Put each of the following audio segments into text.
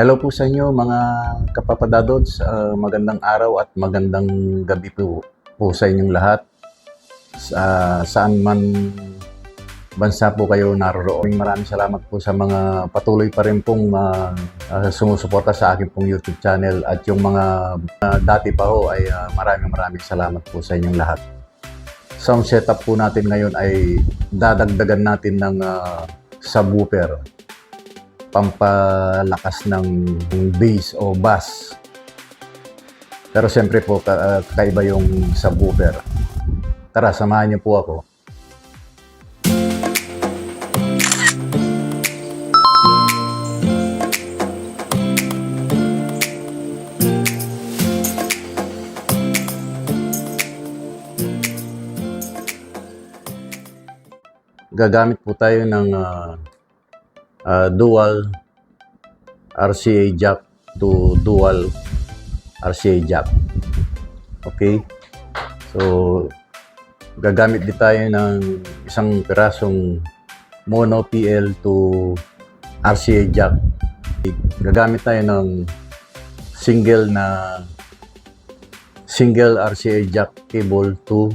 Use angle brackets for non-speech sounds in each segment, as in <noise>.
Hello po sa inyo mga kapapadadods. Ah, magandang araw at magandang gabi po, po sa inyong lahat. Sa, saan man bansa po kayo naroroon. Maraming salamat po sa mga patuloy pa rin pong ah, ah, sumusuporta sa akin pong YouTube channel at yung mga ah, dati pa ho ay ah, maraming maraming salamat po sa inyong lahat. Sound setup po natin ngayon ay dadagdagan natin ng ah, subwoofer pampalakas ng bass o bass. Pero siyempre po, ka, uh, kakaiba yung subwoofer. Tara, samahan niyo po ako. Gagamit po tayo ng ah, uh, dual RCA jack to dual RCA jack. Okay? So, gagamit din tayo ng isang pirasong mono PL to RCA jack. Gagamit tayo ng single na single RCA jack cable to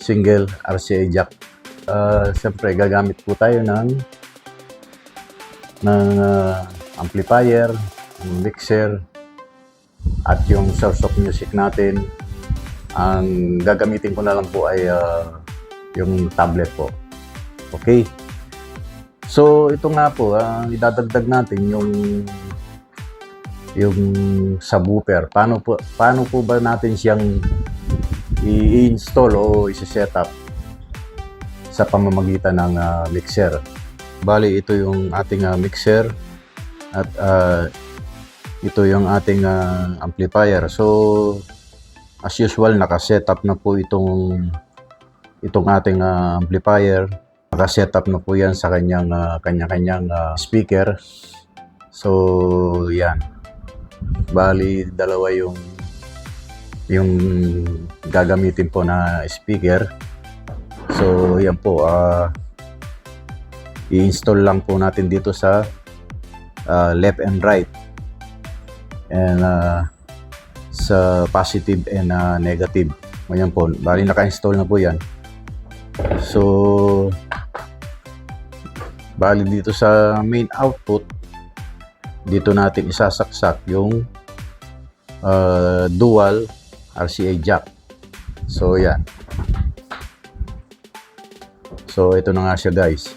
single RCA jack. Uh, Siyempre, gagamit po tayo ng ng uh, amplifier, ng mixer, at yung source of music natin. Ang gagamitin ko na lang po ay uh, yung tablet po. Okay? So, ito nga po, ang idadagdag natin yung yung subwoofer. Paano po, paano po ba natin siyang i-install o i-set up sa pamamagitan ng uh, mixer? Bali, ito yung ating uh, mixer at uh, ito yung ating uh, amplifier. So, as usual, naka-setup na po itong itong ating uh, amplifier. Naka-setup na po yan sa kanyang uh, kanya-kanyang uh, speaker. So, yan. Bali, dalawa yung yung gagamitin po na speaker. So, yan po. Uh, i-install lang po natin dito sa uh, left and right. And uh, sa positive and uh, negative. Ngayon po, bali naka-install na po yan. So bali dito sa main output dito natin isasaksak yung uh, dual RCA jack. So yan so ito na nga siya guys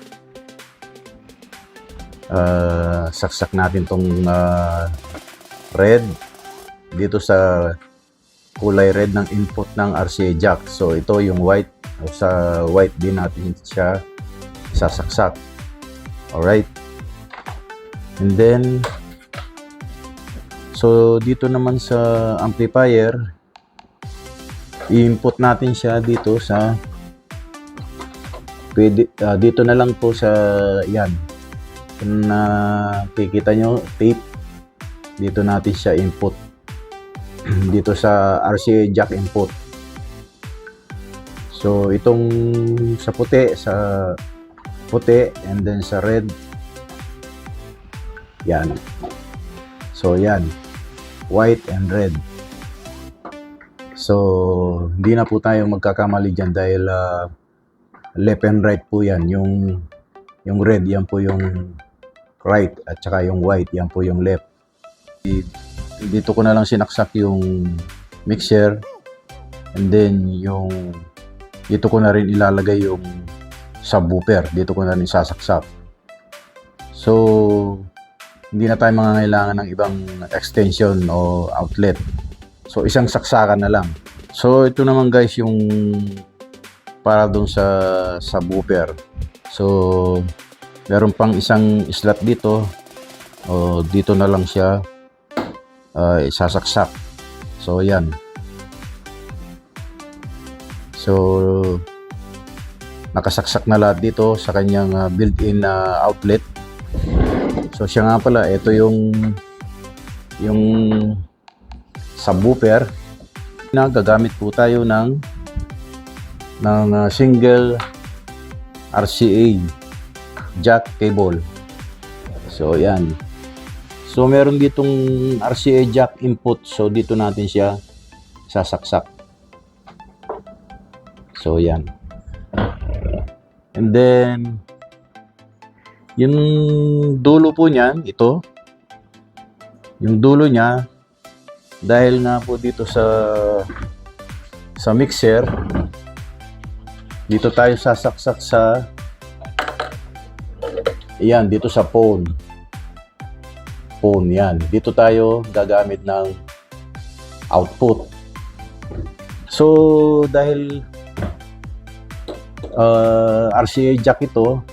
uh, saksak natin tong uh, red dito sa kulay red ng input ng RCA jack. So ito yung white. Sa white din natin siya sasaksak. Alright. And then, so dito naman sa amplifier, i-input natin siya dito sa pwede, uh, dito na lang po sa yan kung nakikita nyo, tape, dito natin siya input. <clears throat> dito sa RCA jack input. So, itong sa puti, sa puti, and then sa red, yan. So, yan. White and red. So, hindi na po tayo magkakamali dyan dahil uh, left and right po yan. Yung, yung red, yan po yung right at saka yung white, yan po yung left. Dito ko na lang sinaksak yung mixer and then yung dito ko na rin ilalagay yung subwoofer. Dito ko na rin sasaksak. So, hindi na tayo mangangailangan ng ibang extension o outlet. So, isang saksakan na lang. So, ito naman guys yung para dun sa subwoofer. So, meron pang isang slot dito. O dito na lang siya uh, isasaksak. So yan. So nakasaksak na lahat dito sa kanyang uh, built-in uh, outlet. So siya nga pala ito yung yung subwoofer na gagamit po tayo ng ng uh, single RCA jack cable. So, yan. So meron ditong RCA jack input. So dito natin siya sasaksak. So yan. And then yung dulo po niyan, ito. Yung dulo niya dahil nga po dito sa sa mixer dito tayo sasaksak sa yan dito sa phone. Phone yan. Dito tayo gagamit ng output. So dahil uh, RCA jack ito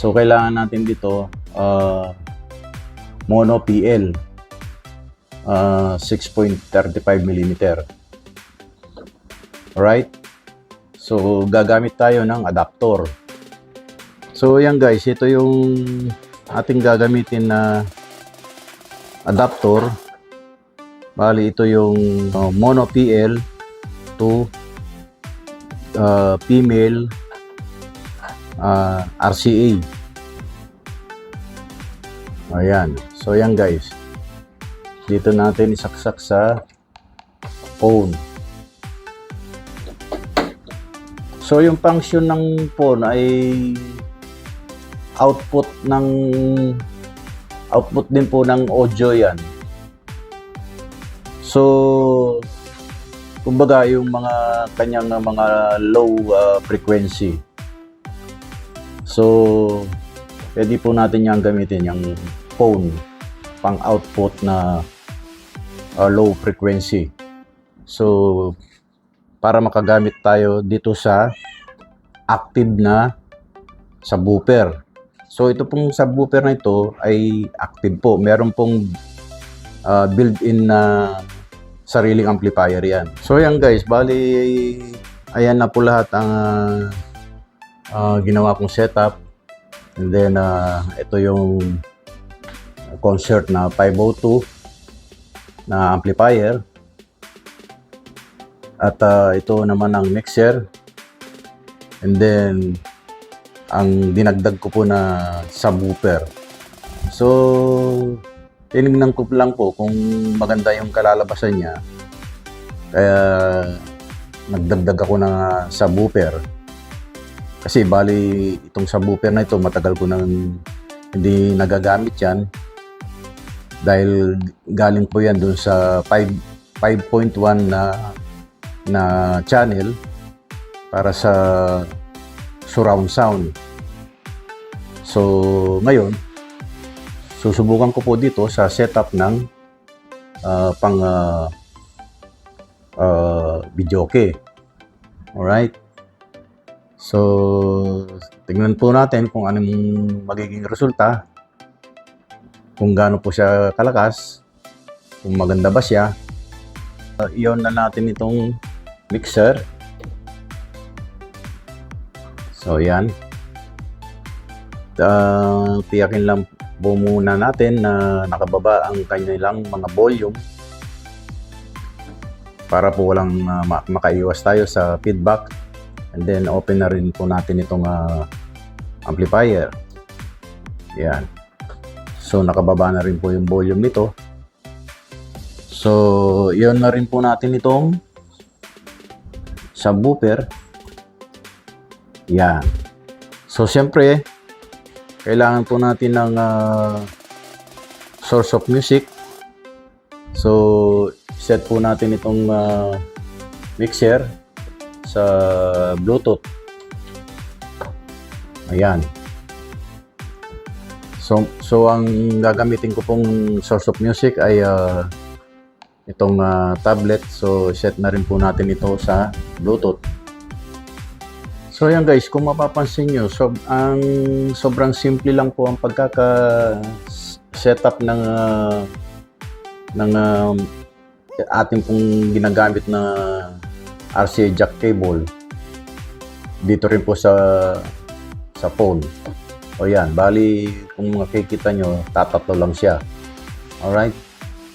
so kailangan natin dito uh, mono PL uh, 6.35 mm Alright? So, gagamit tayo ng adapter. So, yan guys, ito yung ating gagamitin na adapter. Bali, ito yung uh, mono PL to uh, female uh, RCA. Ayan. So, yan guys. Dito natin isaksak sa phone. So yung function ng phone ay output ng output din po ng audio yan. So kumbaga yung mga kanyang mga low uh, frequency. So pwede po natin yang gamitin yung phone pang output na uh, low frequency. So para makagamit tayo dito sa active na subwoofer. So ito pong subwoofer na ito ay active po. Meron pong uh, built-in na sariling amplifier yan. So yan guys, bali ayan na po lahat ang uh, uh, ginawa kong setup. And then uh, ito yung concert na 502 na amplifier. At uh, ito naman ang mixer. And then, ang dinagdag ko po na subwoofer. So, tinignan ko lang po kung maganda yung kalalabasan niya. Kaya, nagdagdag ako ng uh, subwoofer. Kasi bali itong subwoofer na ito matagal ko nang hindi nagagamit yan dahil galing po yan dun sa 5 5.1 na na channel para sa surround sound. So, ngayon, susubukan ko po dito sa setup ng uh, pang uh, uh, videoke. Alright? So, tingnan po natin kung anong magiging resulta. Kung gaano po siya kalakas. Kung maganda ba siya. Uh, iyon na natin itong mixer. So, yan. Uh, tiyakin lang po muna natin na nakababa ang kanilang mga volume para po walang uh, makaiwas tayo sa feedback and then open na rin po natin itong uh, amplifier yan so nakababa na rin po yung volume nito so yun na rin po natin itong subwoofer. Yan. So, siyempre, kailangan po natin ng uh, source of music. So, set po natin itong uh, mixer sa Bluetooth. Ayan. So, so ang gagamitin ko pong source of music ay uh, itong uh, tablet. So, set na rin po natin ito sa Bluetooth. So, yan guys, kung mapapansin nyo, so, ang sobrang simple lang po ang pagkaka-setup ng uh, ng uh, ating pong ginagamit na RCA jack cable dito rin po sa sa phone. O yan, bali kung makikita nyo, tatatlo lang siya. Alright?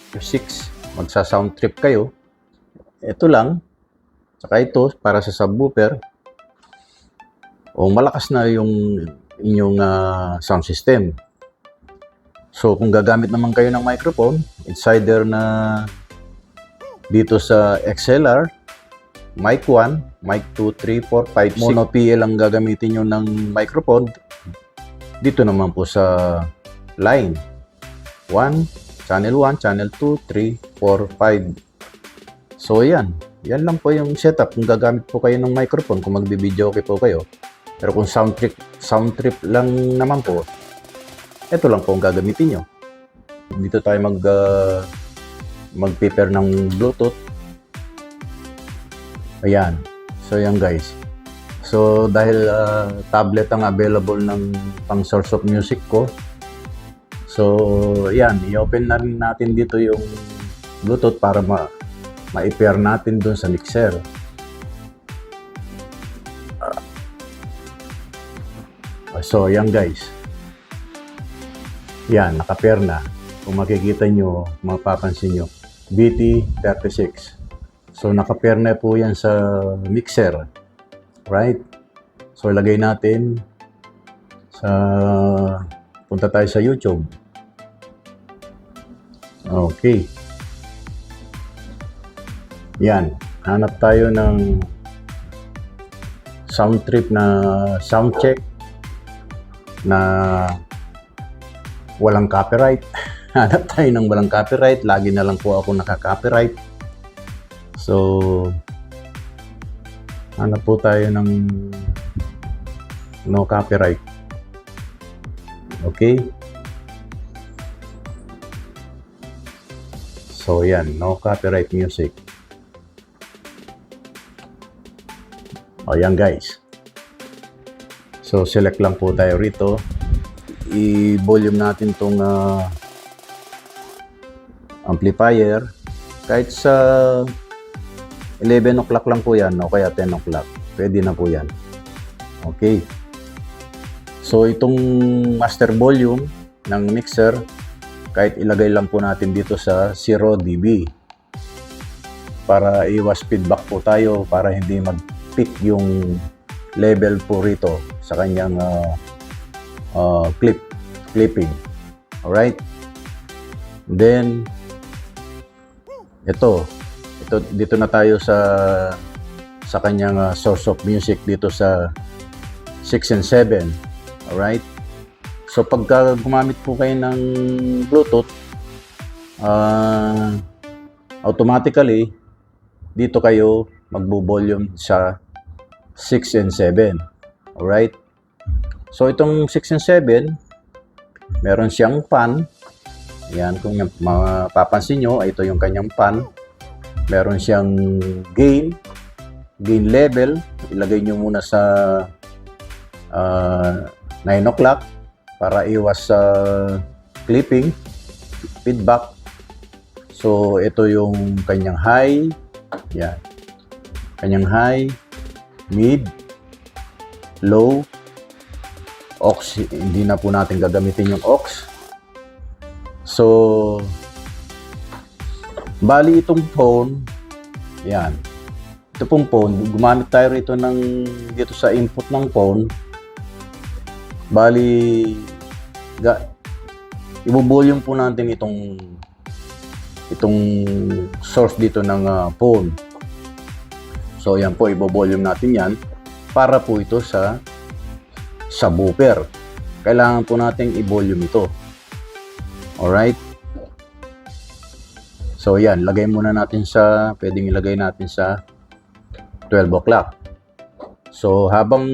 6 magsa-sound trip kayo, ito lang, saka ito para sa subwoofer, o malakas na yung inyong uh, sound system. So kung gagamit naman kayo ng microphone, it's either na dito sa XLR, mic 1, mic 2, 3, 4, 5, 6. Mono PL ang gagamitin nyo ng microphone. Dito naman po sa line. 1, channel 1, channel 2, 3, 4, 5. So yan. Yan lang po yung setup kung gagamit po kayo ng microphone kung magbi-video okay po kayo. Pero kung sound trip, sound trip lang naman po, ito lang po ang gagamitin nyo. Dito tayo mag uh, mag-prepare ng Bluetooth. Ayan. So yan guys. So dahil uh, tablet ang available ng pang source of music ko. So yan, i-open na rin natin dito yung Bluetooth para ma ma-pair natin doon sa mixer. So yan guys. Yan, naka-pair na. Kung makikita nyo, mapapansin nyo, BT36. So, naka-pair na po yan sa mixer. Right? So, ilagay natin sa... Punta tayo sa YouTube. Okay. Yan. Hanap tayo ng sound trip na sound check na walang copyright. <laughs> Hanap tayo ng walang copyright. Lagi na lang po ako naka-copyright. So, hanap po tayo ng no copyright. Okay? So, yan. No copyright music. O, yan guys. So, select lang po tayo rito. I-volume natin tong uh, amplifier. Kahit sa 11 o'clock lang po yan o kaya 10 o'clock pwede na po yan. Okay. So itong master volume ng mixer kahit ilagay lang po natin dito sa 0 dB para iwas feedback po tayo para hindi mag-peak yung level po rito sa kanyang uh, uh, clip clipping. Alright? Then ito ito dito na tayo sa sa kanyang uh, source of music dito sa 6 and 7 alright? So pagka gumamit po kayo ng bluetooth uh, automatically dito kayo magbo-volume sa 6 and 7 alright So itong 6 and 7, meron siyang pan. Yan, kung yung mapapansin nyo, ito yung kanyang pan. Meron siyang gain, gain level. Ilagay nyo muna sa uh, 9 o'clock para iwas sa uh, clipping, feedback. So ito yung kanyang high. Yan. Kanyang high, mid, low, aux, hindi na po natin gagamitin yung aux. So, bali itong phone, yan. Ito pong phone, gumamit tayo rito ng, dito sa input ng phone. Bali, ga, ibo-volume po natin itong itong source dito ng uh, phone. So, yan po, ibo-volume natin yan para po ito sa subwoofer. Kailangan po nating i-volume ito. Alright? So yan, lagay muna natin sa, pwedeng ilagay natin sa 12 o'clock. So habang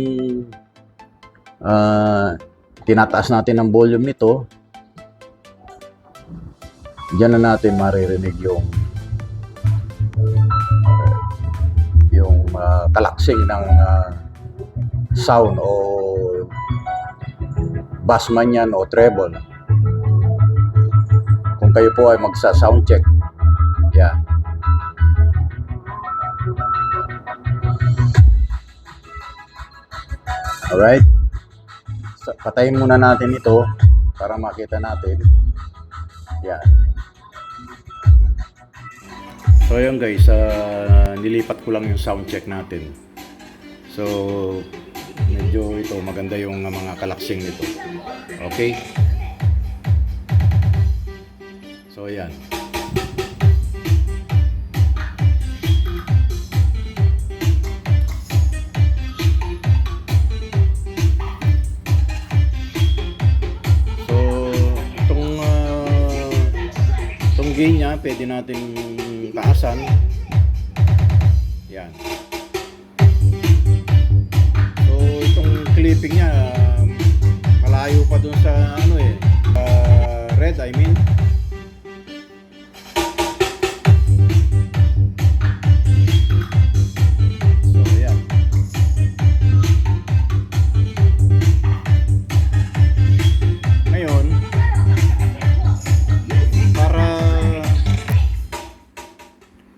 uh, tinataas natin ang volume nito, diyan na natin maririnig yung yung uh, kalaksing ng uh, sound o bass man yan o treble. Kung kayo po ay magsa-sound check, yan. Alright? Patayin muna natin ito para makita natin. Yan. So ayun guys, uh, nilipat ko lang yung sound check natin. So medyo ito maganda yung mga kalaksing nito. Okay? So, yan. So, itong uh, itong gain niya, pwede natin taasan. Yan. Clipping niya, um, malayo pa dun sa ano eh, uh, red I mean.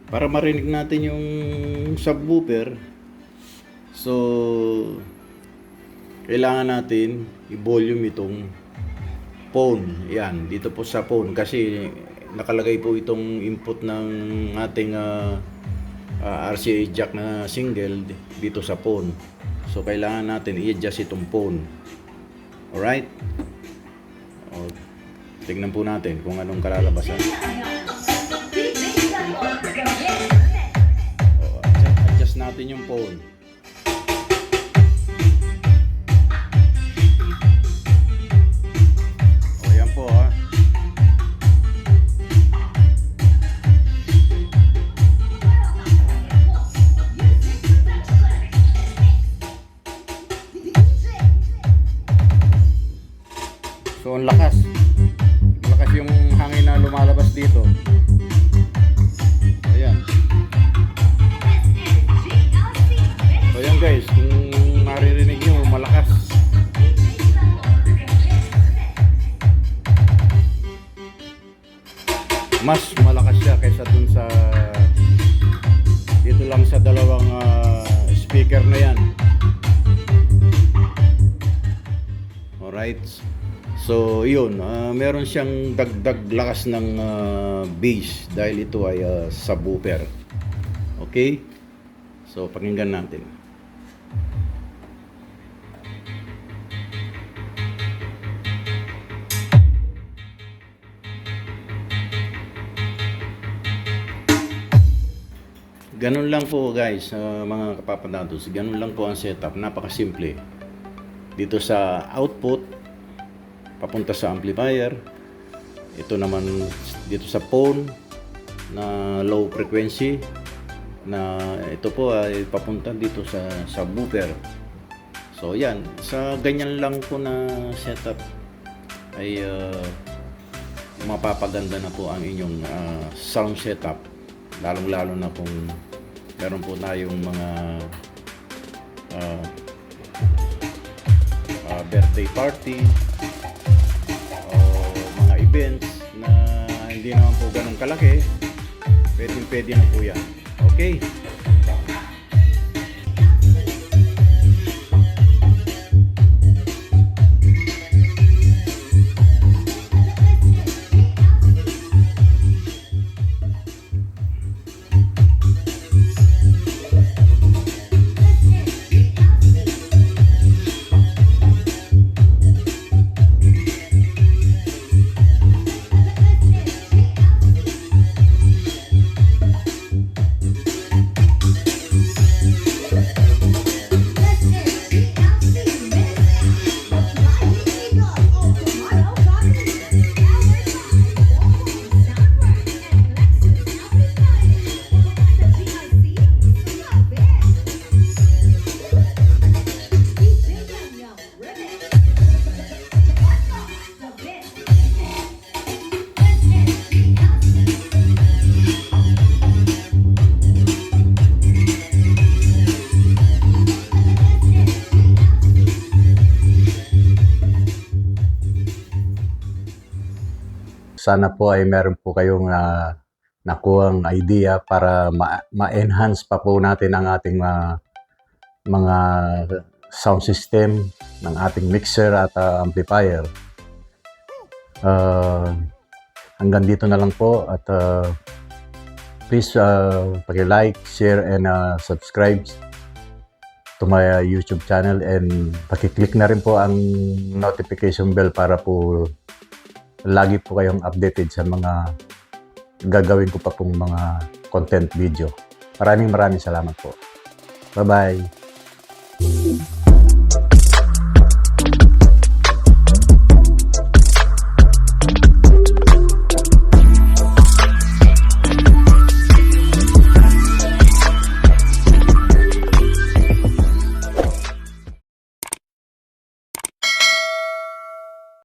Para marinig natin yung subwoofer, so kailangan natin i-volume itong phone. Yan, dito po sa phone kasi nakalagay po itong input ng ating ah, ah, RCA jack na single dito sa phone. So kailangan natin i-adjust itong phone. Alright? O, tignan po natin kung anong kalalabasan. O, adjust natin yung phone. Siyang dagdag lakas ng ah, bass dahil ito ay ah, subwoofer. Okay? So, pakinggan natin. Ganun lang po guys, sa mga kapapanatos. Ganun lang po ang setup. Napakasimple. Dito sa output, papunta sa amplifier. Ito naman dito sa phone na low frequency na ito po ay papunta dito sa subwoofer. So yan, sa ganyan lang po na setup ay uh, mapapaganda na po ang inyong ah, sound setup. Lalong lalo na kung meron po tayong mga ah, ah, birthday party events na hindi naman po ganun kalaki pwede pwede na po yan. Okay sana po ay meron po kayong na nakuhang idea para ma- ma-enhance pa po natin ang ating mga mga sound system ng ating mixer at uh, amplifier. Uh, hanggang dito na lang po at uh, please uh, paki-like, share and uh, subscribe to my uh, YouTube channel and paki-click na rin po ang notification bell para po lagi po kayong updated sa mga gagawin ko pa pong mga content video. Maraming maraming salamat po. Bye-bye.